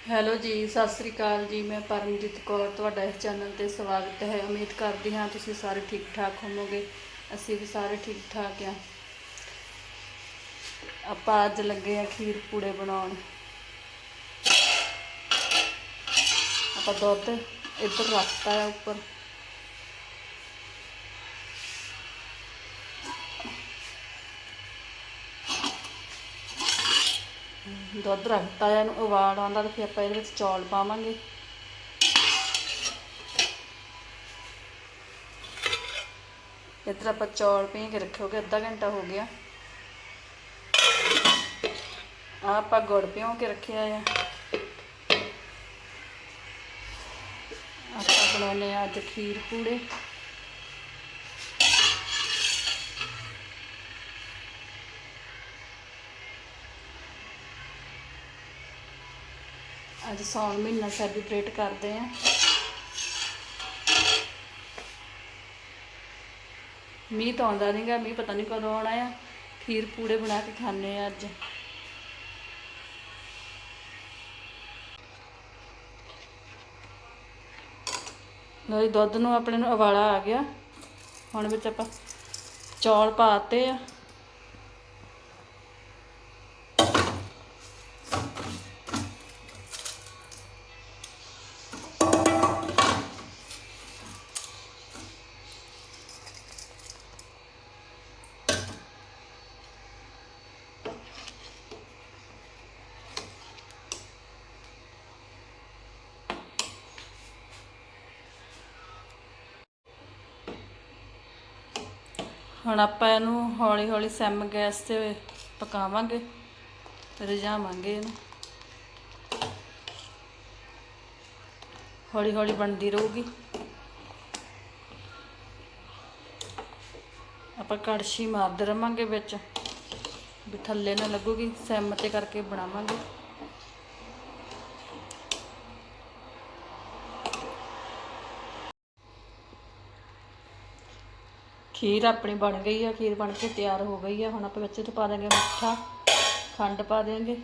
Hello ਜੀ, ਸਤਿ ਸ੍ਰੀ ਅਕਾਲ ਜੀ। ਮੈਂ ਪਰਮਜੀਤ ਕੌਰ, ਤੁਹਾਡਾ ਇਸ ਚੈਨਲ ਤੇ ਸਵਾਗਤ ਹੈ। ਉਮੀਦ ਕਰਦੀ ਹਾਂ ਤੁਸੀਂ ਸਾਰੇ ਠੀਕ ਠਾਕ ਹੋਵੋਗੇ। ਅਸੀਂ ਵੀ ਸਾਰੇ ਠੀਕ ਠਾਕ ਆ ਆਪਾਂ ਅੱਜ ਲੱਗੇ ਆ ਖੀਰ ਪੂੜੇ ਬਣਾਉਣ। ਆਪਾਂ ਦੁੱਧ ਇੱਧਰ ਰੱਖਤਾ ਹੈ ਉੱਪਰ। ਦੁੱਧ ਰੱਖਤਾ ਹੈ ਇਹਨੂੰ ਉਬਾਲ ਆਉਂਦਾ ਤੇ ਫਿਰ ਆਪਾਂ ਇਹਦੇ ਵਿੱਚ ਚੌਲ ਪਾਵਾਂਗੇ। ਇੱਧਰ ਆਪਾਂ ਚੌਲ ਪੀ ਕੇ ਰੱਖੋਗੇ ਅੱਧਾ ਘੰਟਾ ਹੋ ਗਿਆ। ਆ ਆਪਾਂ ਗੁੜ ਪਿਓ ਕੇ ਰੱਖਿਆ ਆ। ਆਪਾਂ ਬਣਾਉਨੇ ਆ ਅੱਜ ਖੀਰ ਪੂੜੇ। ਅੱਜ ਸੌਣ ਮਹੀਨਾ ਸੈਲੀਬ੍ਰੇਟ ਕਰਦੇ ਆ। ਮੀਂਹ ਤਾਂ ਆਉਂਦਾ ਨਹੀਂਗਾ ਮੀਂਹ ਪਤਾ ਨਹੀਂ ਕਦੋਂ ਆਉਣਾ ਆ। ਖੀਰ ਪੂੜੇ ਬਣਾ ਕੇ ਖਾਣੇ ਆ ਅੱਜ। ਲੋ ਦੁੱਧ ਨੂੰ ਆਪਣੇ ਨੂੰ ਉਬਾਲਾ ਆ ਗਿਆ। ਹੁਣ ਵਿੱਚ ਆਪਾਂ ਚੌਲ ਪਾਤੇ ਆ। ਹੁਣ ਆਪਾਂ ਇਹਨੂੰ ਹੌਲੀ ਹੌਲੀ ਸੈਮ ਗੈਸ ਤੇ ਪਕਾਵਾਂਗੇ, ਰਜਾਵਾਂਗੇ ਇਹਨੂੰ। ਹੌਲੀ ਹੌਲੀ ਬਣਦੀ ਰਹੂਗੀ। ਆਪਾਂ ਕੜਛੀ ਮਾਰਦੇ ਰਵਾਂਗੇ ਵਿੱਚ, ਵੀ ਥੱਲੇ ਨਾ ਲੱਗੂਗੀ, ਸੈਮ ਤੇ ਕਰਕੇ ਬਣਾਵਾਂਗੇ। ਖੀਰ ਆਪਣੀ ਬਣ ਗਈ ਆ, ਖੀਰ ਬਣ ਕੇ ਤਿਆਰ ਹੋ ਗਈ ਆ। ਹੁਣ ਆਪਾਂ ਵਿੱਚ ਤੇ ਪਾ ਦਾਂਗੇ ਮਿੱਠਾ, ਖੰਡ ਪਾ ਦੇਾਂਗੇ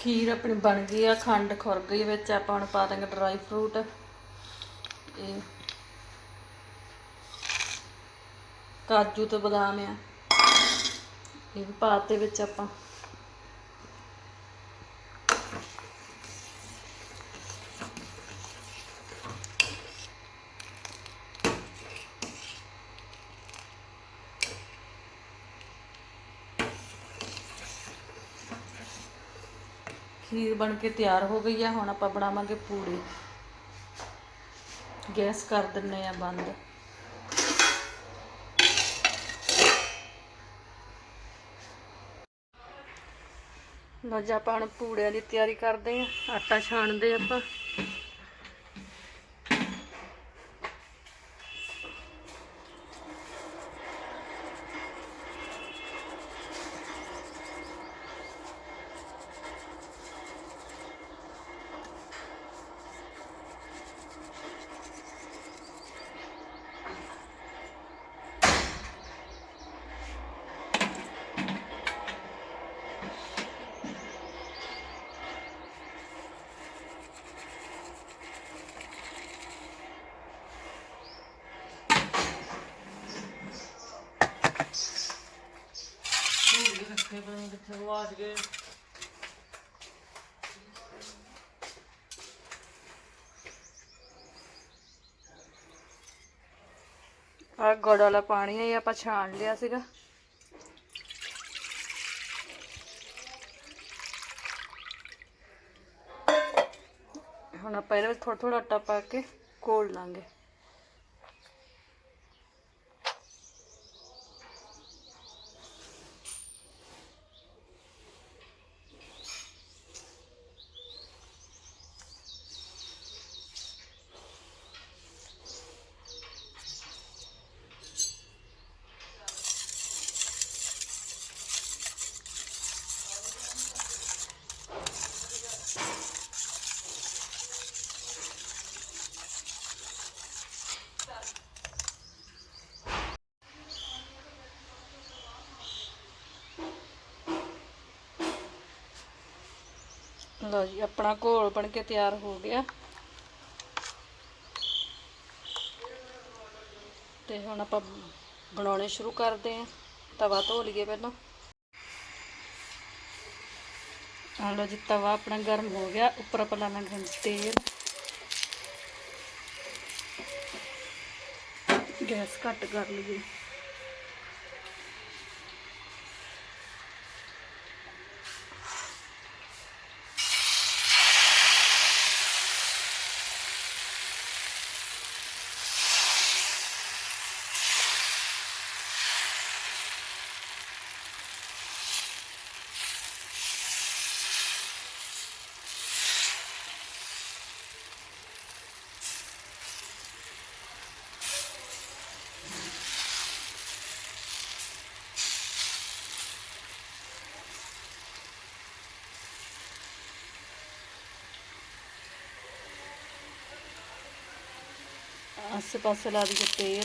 ਖੀਰ ਆਪਣੀ ਬਣ ਗਈ ਆ, ਖੰਡ ਖੁਰ ਗਈ ਵਿੱਚ, ਆਪਾਂ ਹੁਣ ਪਾ ਦਾਂਗੇ ਡਰਾਈ ਫਰੂਟ ਇਹ ਕਾਜੂ ਤੇ ਬਦਾਮ ਆ। ਇਹ ਵੀ ਪਾਤੇ ਵਿੱਚ ਆਪਾਂ। ਖੀਰ ਬਣ ਕੇ ਤਿਆਰ ਹੋ ਗਈ ਆ, ਹੁਣ ਆਪਾਂ ਬਣਾਵਾਂਗੇ ਪੂੜੀ। ਗੈਸ ਕਰ ਦਿੰਨੇ ਆ ਬੰਦ। ਲੋ ਜੀ, ਆਪਾਂ ਹੁਣ ਪੂੜਿਆਂ ਦੀ ਤਿਆਰੀ ਕਰਦੇ ਆ। ਆਟਾ ਛਾਣਦੇ ਆਪਾਂ। ਰੱਖੇ ਪਤਾ ਕਿੱਥੇ ਗਵਾਚ ਗਏ ਆ ਗੁੜ ਵਾਲਾ ਪਾਣੀ ਹੈ ਇਹ ਆਪਾਂ ਛਾਣ ਲਿਆ ਸੀਗਾ। ਹੁਣ ਆਪਾਂ ਇਹਦੇ ਵਿੱਚ ਥੋੜਾ ਥੋੜਾ ਆਟਾ ਪਾ ਕੇ ਘੋਲ ਲਾਂਗੇ। ਲਓ ਜੀ, ਆਪਣਾ ਘੋਲ ਬਣ ਕੇ ਤਿਆਰ ਹੋ ਗਿਆ। ਤੇ ਹੁਣ ਆਪਾਂ ਬਣਾਉਣੇ ਸ਼ੁਰੂ ਕਰਦੇ ਹਾਂ। ਤਵਾ ਧੋ ਲਈਏ ਪਹਿਲਾਂ। ਆ ਲਓ ਜੀ, ਤਵਾ ਆਪਣਾ ਗਰਮ ਹੋ ਗਿਆ। ਉੱਪਰ ਆਪਾਂ ਲਾਵਾਂਗੇ ਤੇਲ। ਗੈਸ ਘੱਟ ਕਰ ਲਈਏ। se posso lá de ter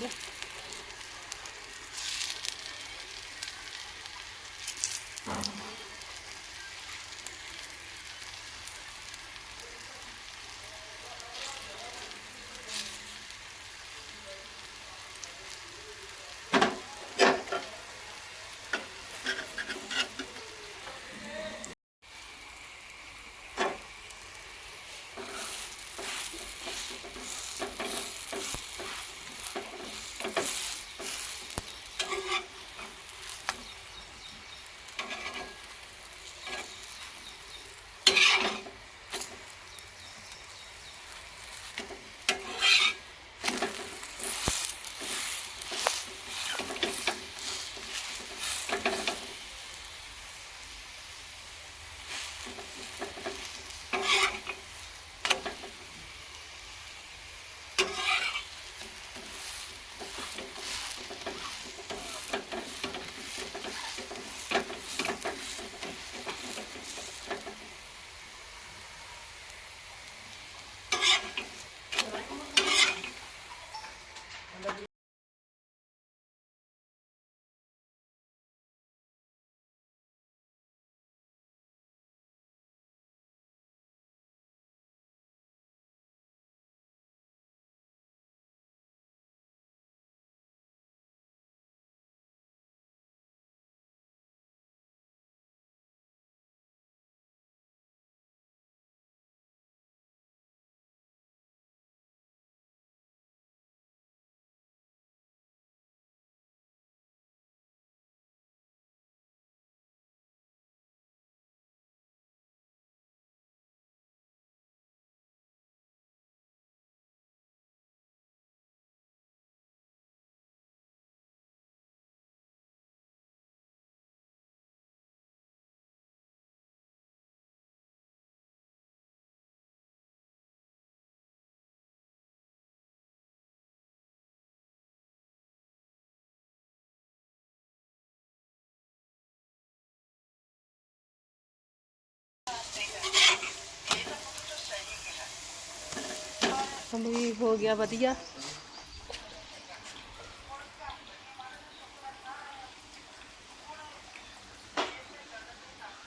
ਤੇਲ ਵੀ ਹੋ ਗਿਆ ਵਧੀਆ।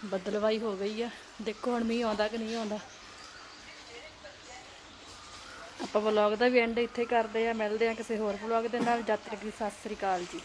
ਬਦਲਵਾਈ ਹੋ ਗਈ ਆ। ਦੇਖੋ ਹੁਣ ਮੀਂਹ ਆਉਂਦਾ ਕਿ ਨਹੀਂ ਆਉਂਦਾ। ਆਪਾਂ ਵਲੌਗ ਦਾ ਵੀ ਐਂਡ ਇੱਥੇ ਕਰਦੇ ਆ। ਮਿਲਦੇ ਆ ਕਿਸੇ ਹੋਰ ਵਲੌਗ ਦੇ ਨਾਲ। ਜਦ ਤੱਕ ਦੀ ਸਤਿ ਸ੍ਰੀ ਅਕਾਲ ਜੀ।